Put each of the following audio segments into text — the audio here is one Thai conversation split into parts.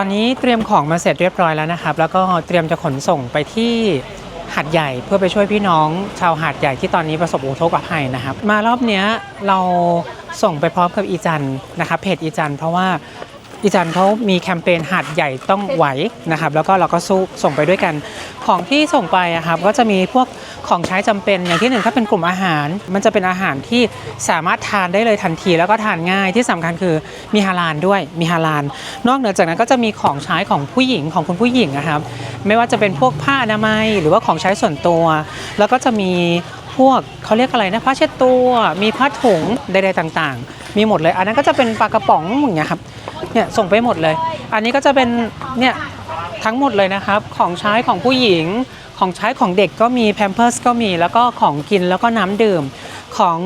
ตอนนี้เตรียมของมาเสร็จเรียบร้อยแล้วนะครับ แล้วก็เตรียมจะขนส่งไปที่หาดใหญ่เพื่อไปช่วยพี่น้อง ชาวหาดใหญ่ที่ตอนนี้ประสบอุทกภัยนะครับ มารอบนี้เราส่งไปพร้อมกับอีจันนะครับเพจอีจันเพราะว่า อีจันเขามีแคมเปญหาดใหญ่ต้องไหวนะครับ แล้วก็เราก็สู้ส่งไปด้วยกัน ของที่ส่งไปอะครับก็จะมีพวกของใช้จำเป็นอย่างที่หนึ่งถ้าเป็นกลุ่มอาหาร มันจะเป็นอาหารที่สามารถทานได้เลยทันที แล้วก็ทานง่ายที่สำคัญคือมีฮาลาลด้วยมีฮาลาลนอกเหนือจากนั้นก็จะมีของใช้ของผู้หญิงของคุณผู้หญิงนะครับ ไม่ว่าจะเป็นพวกผ้าอนามัยหรือว่าของใช้ส่วนตัว แล้วก็จะมีพวกเขาเรียกอะไรนะผ้าเช็ดตัว มีผ้าถุงใดๆต่าง ๆ มีหมดเลย อันนั้นก็จะเป็นปลากระป๋องอย่างเงี้ยครับ เนี่ยส่งไปหมดเลย อันนี้ก็จะเป็นเนี่ยทั้งหมดเลยนะครับ ของใช้ของผู้หญิง ของใช้ของเด็กก็มีแพมเพิร์สก็มี แล้วก็ของกินแล้วก็น้ำดื่มของ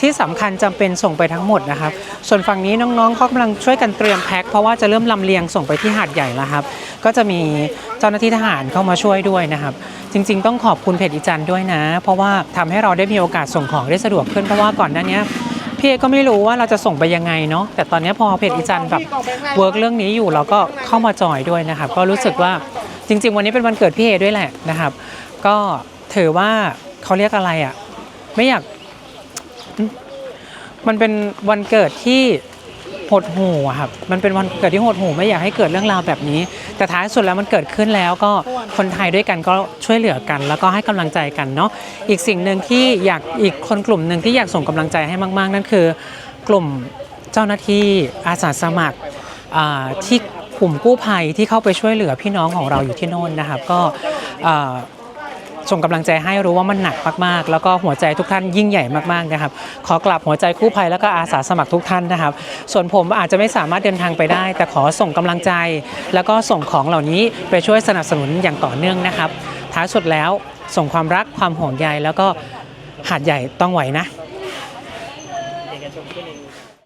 ที่สำคัญจำเป็นส่งไปทั้งหมดนะครับ ส่วนฝั่งนี้น้องๆเขากำลังช่วยกันเตรียมแพ็คเพราะว่าจะเริ่มลำเลียงส่งไปที่หาดใหญ่แล้วครับ ก็จะมีเจ้าหน้าที่ทหารเข้ามาช่วยด้วยนะครับ จริง ๆ ต้องขอบคุณเพจอีจันด้วยนะ เพราะว่าทำให้เราได้มีโอกาสส่งของได้สะดวกขึ้นเพราะว่าก่อนหน้านี้ พี่เอก็ไม่รู้ว่าเราจะส่งไปยังไงเนาะแต่ตอนนี้พอเพจอีจันแบบเวิร์กเรื่องนี้อยู่เราก็เข้ามาจอยด้วยนะครับ ก็รู้สึกว่าจริง ๆ วันนี้เป็นวันเกิดพี่เอด้วยแหละนะครับ ก็ถือว่าเขาเรียกอะไรอะไม่อยากมันเป็นวันเกิดที่ หดหู่อะครับ มันเป็นวันเกิดที่หดหู่ไม่อยากให้เกิดเรื่องราวแบบนี้ แต่ท้ายสุดแล้วมันเกิดขึ้นแล้วก็คนไทยด้วยกันก็ช่วยเหลือกัน แล้วก็ให้กำลังใจกันเนาะอีกสิ่งหนึ่งที่อยากอีกคนกลุ่มหนึ่งที่อยากส่งกำลังใจให้มาก ๆ นั่นคือ กลุ่มเจ้าหน้าที่อาสาสมัครที่กลุ่มกู้ภัยที่เข้าไปช่วยเหลือพี่น้องของเราอยู่ที่โน่นนะครับ ก็ ส่งกำลังใจให้รู้ว่ามันหนักมากๆ แล้วก็หัวใจทุกท่านยิ่งใหญ่มากๆนะครับ ขอกลับหัวใจกู้ภัยแล้วก็อาสาสมัครทุกท่านนะครับ ส่วนผมอาจจะไม่สามารถเดินทางไปได้ แต่ขอส่งกำลังใจ แล้วก็ส่งของเหล่านี้ไปช่วยสนับสนุนอย่างต่อเนื่องนะครับ ท้ายสุดแล้วส่งความรักความห่วงใยแล้วก็หาดใหญ่ต้องไหวนะ